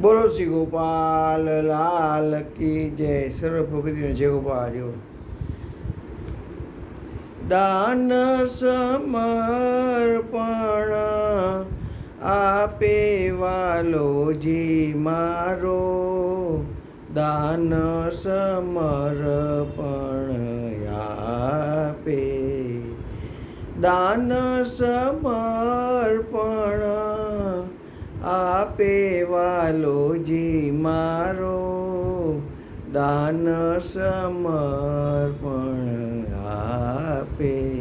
બોલો શ્રી ગોપાલ લાલ કી જય. સર્વ ભગતીને જય ગોપાલ જો દાન સમર્પણ આપે વાલોજી મારો. દાન સમર્પણ આપે. દાન સમર્પણ આપે વાલોજી મારો. દાન સમર્પણ આપે.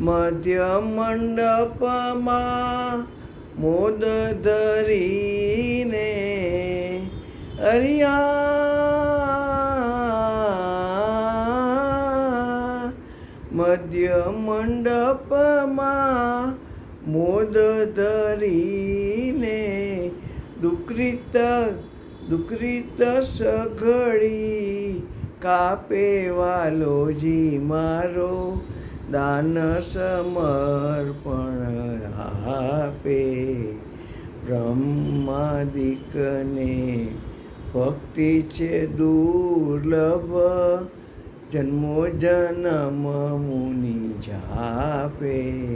મધ્ય મંડપમાં મોદ ધરીને અરિયા મધ્ય મંડપમાં મોદ ધરીને દુકૃત દુકૃત સઘળી કાપે વાલોજી મારો દાન સમર્પણ આપે. બ્રહ્માદિકને ભક્તિ છે દુર્લભ, જન્મો જન્મ મુનિ જાપે.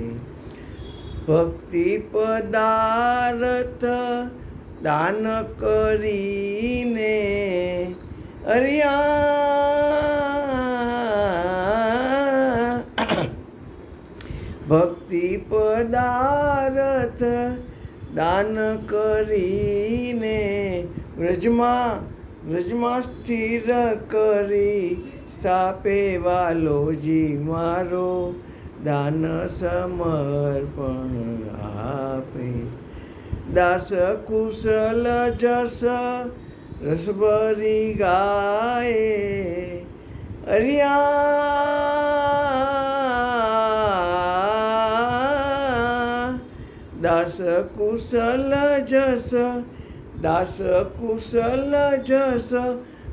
ભક્તિ પદાર્થ દાન કરીને અરિયા. ભક્તિ પદાર્થ દાન કરીને વ્રજમાં વ્રજમાં સ્થિર કરી સ્થાપે વાલોજી મારો દાન સમર્પણ આપે દાસ કુશલ જસ રસભરી ગાય અરિયા દાસ કુશલ જસ દાસ કુશલ જસ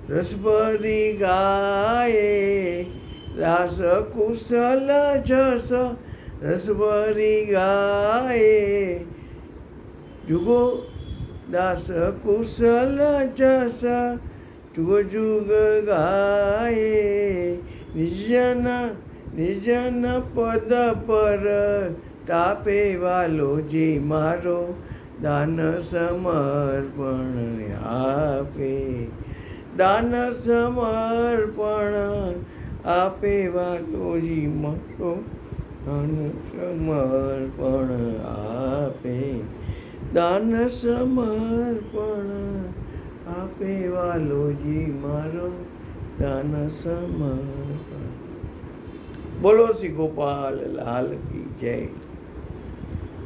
રસભરી ગાય દાસ કુશલ જસ રસભરી ગાય. જુગો દાસ કુશલ જસ જુગ જુગ ગાય. નિજન નિજન પદ પર તાપે વાલો જે મારો દાન સમર્પણ આપે. દાન સમર્પણ આપે મારો દાન સમર્પણ આપે. દાન સમર્પણ આપે વાલોજી મારો દાન સમર્પણ. બોલો શ્રી ગોપાલ લાલ કી જય.